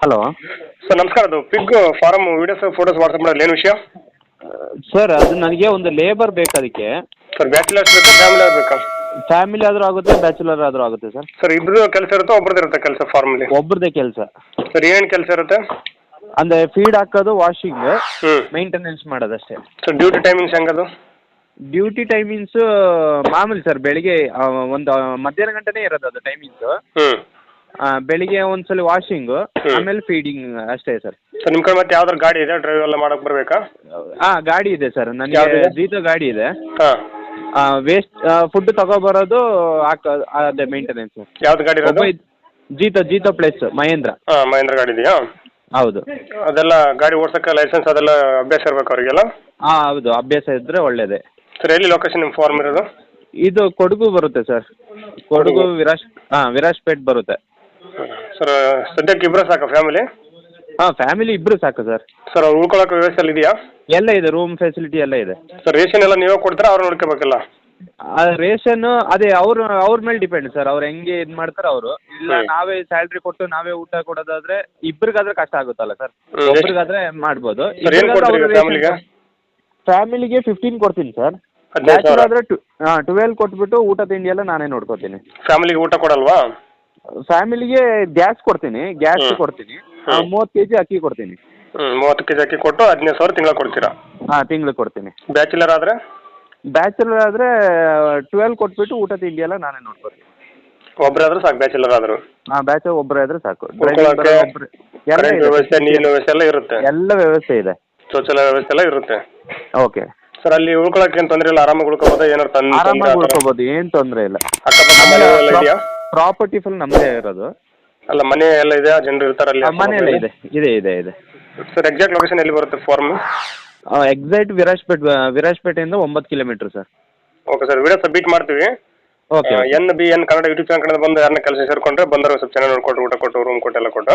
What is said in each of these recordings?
Hello. Sir ನಮಸ್ಕಾರ. ಅದು pig farm videos photos WhatsApp ಮಾಡೋದು ಏನು ವಿಷಯ? ಸರ್ ಅದು ನನಗೆ ಒಂದು ಲೇಬರ್ ಬೇಕು ಅದಕ್ಕೆ. ಸರ್ ಬ್ಯಾಚುಲರ್ ಬೇಕಾ ಫ್ಯಾಮಿಲಿ ಬೇಕಾ? ಫ್ಯಾಮಿಲಿ ಆದರೂ ಆಗುತ್ತೆ ಬ್ಯಾಚುಲರ್ ಆದರೂ ಆಗುತ್ತೆ ಸರ್. ಸರ್ ಇಬ್ಬರು ಕೆಲಸ ಇರುತ್ತೆ ಒಬ್ರದ್ದು ಇರುತ್ತೆ ಕೆಲಸ ಫಾರ್ಮಲ್ಲಿ ಒಬ್ರದ್ದೇ ಕೆಲಸ. ಸರ್ ಏನೇನು ಕೆಲಸ ಇರುತ್ತೆ? ಅಂದರೆ ಫೀಡ್ ಹಾಕೋದು ವಾಷಿಂಗ್ ಹ್ಞೂ ಮೇಂಟೆನೆನ್ಸ್ ಮಾಡೋದಷ್ಟೇ. ಸರ್ ಡ್ಯೂಟಿ ಟೈಮಿಂಗ್ಸ್ ಹೆಂಗದು? ಡ್ಯೂಟಿ ಟೈಮಿಂಗ್ಸ್ ಮಾಮೂಲಿ ಸರ್ ಬೆಳಿಗ್ಗೆ ಆ, ಒಂದು ಮಧ್ಯಾಹ್ನ ಗಂಟೆನೇ ಇರೋದು ಅದು ಟೈಮಿಂಗ್ಸ್ ಹ್ಞೂ ಬೆಳಿಗ್ಗೆ ಒಂದ್ಸಲ ವಾಷಿಂಗ್. ಆಮೇಲೆ ಫೀಡಿಂಗ್ ಅಷ್ಟೇ ಸರ್ ಸರ್ ನಿಮ್ಮ ಕಡೆ ಮತ್ತೆ ಯಾವ್ದಾರು ಗಾಡಿ ಇದೆ? ಡ್ರೈವ್ ಎಲ್ಲ ಮಾಡಕ್ ಬರಬೇಕಾ? ಹಾ ಗಾಡಿ ಇದೆ ಸರ್ ನನಗೆ ಯಾವ್ದಿದೆ? ಜೀತೋ ಗಾಡಿ ಇದೆ. ಹಾಂ. ವೇಸ್ಟ್ ಫುಡ್ ತಗೊಬರೋದು ಬರೋದು ಅದೇ ಮೇಂಟೆನೆನ್ಸ್ ಯಾವ್ದು ಗಾಡಿ ಜೀತ ಇರೋದು ಜೀತೋ ಜೀತೋ ಪ್ಲೇಸ್ ಮಹೇಂದ್ರ. ಹಾಂ ಮಹೇಂದ್ರ ಗಾಡಿ ಇದೆಯಾ? ಹೌದು. ಅದೆಲ್ಲ ಗಾಡಿ ಓಡ್ಸೋಕ್ಕೆ ಲೈಸೆನ್ಸ್ ಅದೆಲ್ಲ ಅಭ್ಯಾಸ ಇರ್ಬೇಕು ಅವರಿಗೆಲ್ಲ? ಹಾ ಹೌದು. ಅಭ್ಯಾಸ ಇದ್ರೆ ಒಳ್ಳೇದೇ. ಸರ್ ಎಲ್ಲಿ ಲೊಕೇಶನ್ ನಿಮ್ಮ ಫಾರ್ಮ್ ಇರೋದು? ಇದು ಕೊಡಗು ಬರುತ್ತೆ ಸರ್ ಕೊಡಗು ವಿರಾಜ್ ವಿರಾಶ್ ಪೇಟ್ ಬರುತ್ತೆ. ಸರ್ ಸದ್ಯಕ್ಕೆ ಇಬ್ಬರು ಸಾಕು ಫ್ಯಾಮಿಲಿ ಹಾಂ ಫ್ಯಾಮಿಲಿ ಇಬ್ಬರು ಸಾಕು ಸರ್ ಸರ್ ಅವ್ರು ಉಳ್ಕೊಳಕ್ಕೆ ವ್ಯವಸ್ಥೆ ಎಲ್ಲ ಇದೆಯಾ? ಎಲ್ಲ ಇದೆ ರೂಮ್ ಫೆಸಿಲಿಟಿ ಎಲ್ಲ ಇದೆ. ಸರ್ ರೇಷನ್ ಎಲ್ಲ ನೀವೇ ಕೊಡ್ತೀರಾ ಅವ್ರು ನೋಡ್ಕೋಬೇಕಲ್ಲ? ರೇಷನ್ ಅದೇ ಅವ್ರ ಅವ್ರ ಮೇಲೆ ಡಿಪೆಂಡ್ ಸರ್ ಅವ್ರು ಹೆಂಗೆ ಇದ್ ಮಾಡ್ತಾರೆ ಅವರು. ಇಲ್ಲ ನಾವೇ ಸ್ಯಾಲ್ರಿ ಕೊಟ್ಟು ನಾವೇ ಊಟ ಕೊಡೋದಾದ್ರೆ ಇಬ್ಬರಿಗಾದ್ರೆ ಕಷ್ಟ ಆಗುತ್ತಲ್ಲ ಸರ್ ಒಬ್ರಿಗಾದ್ರೆ ಮಾಡ್ಬೋದು. ಸರ್ ಏನು ಕೊಡ್ತೀರಿ ಫ್ಯಾಮಿಲಿಗೆ ಫ್ಯಾಮಿಲಿಗೆ ಫಿಫ್ಟೀನ್ ಕೊಡ್ತೀನಿ ಸರ್ ಹದಿನೈದು ಸಾವಿರ? ಆದ್ರೆ ಹಾಂ ಟ್ವೆಲ್ ಕೊಟ್ಬಿಟ್ಟು ಊಟ ತಿಂಡಿ ಎಲ್ಲ ನಾನೇ ನೋಡ್ಕೋತೀನಿ. ಫ್ಯಾಮಿಲಿಗೆ ಊಟ ಕೊಡಲ್ವಾ? ಫ್ಯಾಮಿಲಿಗೆ ಗ್ಯಾಸ್ ಕೊಡ್ತೀನಿ ಗ್ಯಾಸ್ ಕೊಡ್ತೀನಿ. ಹ್ಮ್. ಮೂವತ್ತು ಕೆ ಜಿ ಅಕ್ಕಿ ಕೊಡ್ತೀನಿ. ಹ್ಞೂ ಮೂವತ್ತು ಕೆಜಿ ಅಕ್ಕಿ ಕೊಟ್ಟು ಹದಿನೈದು ಸಾವಿರ ತಿಂಗಳ ಕೊಡ್ತೀರಾ? ಹಾಂ ತಿಂಗ್ಳಿಗೆ ಕೊಡ್ತೀನಿ. ಬ್ಯಾಚುಲರ್ ಆದ್ರೆ? ಬ್ಯಾಚುಲರ್ ಆದರೆ ಟ್ವೆಲ್ ಕೊಟ್ಬಿಟ್ಟು ಊಟ ತಿಂಡಿ ಎಲ್ಲ ನಾನೇ ನೋಡ್ಕೊತೀನಿ ಒಬ್ಬರಾದ್ರೂ ಸಾಕು ಬ್ಯಾಚುಲರ್ ಆದ್ರು. ಹಾಂ ಬ್ಯಾಚ್ ಒಬ್ಬರೇ ಇದ್ರೆ ಸಾಕು. ಎಲ್ಲ ಕರೆಂಟ್ ಇದೆ. ವ್ಯವಸ್ಥೆ ನೀರಿನ ವ್ಯವಸ್ಥೆ ಎಲ್ಲ ಇರುತ್ತೆ. ಎಲ್ಲ ವ್ಯವಸ್ಥೆ ಇದೆ. ಶೌಚಾಲಯ ವ್ಯವಸ್ಥೆ ಎಲ್ಲ ಇರುತ್ತೆ. ಓಕೆ. ಸರ್ ಅಲ್ಲಿ ಉಳ್ಕೊಳಕ್ಕೆ ಏನ್ ತೊಂದ್ರೆ ಇಲ್ಲ? ಆರಾಮಾಗಿ ಉಳ್ಕೋಬಹುದು ಏನಾರು ತಂದು ಆರಾಮಾಗಿ ಉಳ್ಕೋಬೋದು ಏನು ತೊಂದರೆ ಇಲ್ಲ. ಅಕ್ಕಪಕ್ಕ ಮನೆ ಎಲ್ಲ ಇದೆಯಾ? ಪ್ರಾಪರ್ಟಿ ಫುಲ್ ನಮ್ಮದೇ ಇರೋದು. ಅಲ್ಲ ಮನೆ ಎಲ್ಲ ಇದೆ ಜನರು ಇರ್ತಾರೆ ಅಲ್ಲಿ? ಆ, ಮನೆ ಎಲ್ಲ ಇದೆ. ಇದೆ ಇದೆ ಇದೆ. ಸರ್ ಎಕ್ಸಾಕ್ಟ್ ಲೊಕೇಶನ್ ಎಲ್ಲಿ ಬರುತ್ತೆ ಫಾರ್ಮ್ ಎಕ್ಸಾಕ್ಟ್ ವಿರಾಜ್ಪೇಟ್ ವಿರಾಜ್ಪೇಟೆಯಿಂದ ಒಂಬತ್ತು kilometre sir okay sir video submit ಮಾಡ್ತೀವಿ. Okay N B N Kannada YouTube channel ಕಡೆ ಬಂದು ಯಾರನ್ನ ಕೆಲಸ ಸೇರ್ಕೊಂಡ್ರೆ ಬಂದರೆ ಸ್ವಲ್ಪ ಚೆನ್ನಾಗಿ ನೋಡ್ಕೊಟ್ಟು ಊಟ ಕೊಟ್ಟು ರೂಮ್ ಕೊಟ್ಟು ಎಲ್ಲ ಕೊಟ್ಟು.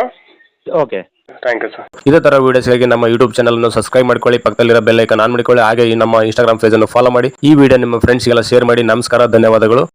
ಓಕೆ ಥ್ಯಾಂಕ್ ಯು ಸರ್ ಇದೇ ತರ ವಿಡಿಯೋಸ್ಗಾಗಿ ನಮ್ಮ ಯೂಟ್ಯೂಬ್ ಚಾನಲ್ ಅನ್ನು ಸಬ್ಸ್ಕ್ರೈಬ್ ಮಾಡ್ಕೊಳ್ಳಿ ಪಕ್ಕದಲ್ಲಿರೋ ಬೆಲ್ ಐಕನ್ ಆನ್ ಮಾಡಿಕೊಳ್ಳಿ ಹಾಗೆ ಈ ನಮ್ಮ ಇನ್ಸ್ಟಾಗ್ರಾಮ್ ಪೇಜ್ ಅನ್ನು ಫಾಲೋ ಮಾಡಿ. ಈ ವಿಡಿಯೋ ನಿಮ್ಮ ಫ್ರೆಂಡ್ಸ್ಗೆಲ್ಲ ಶೇರ್ ಮಾಡಿ. ನಮಸ್ಕಾರ ಧನ್ಯವಾದಗಳು.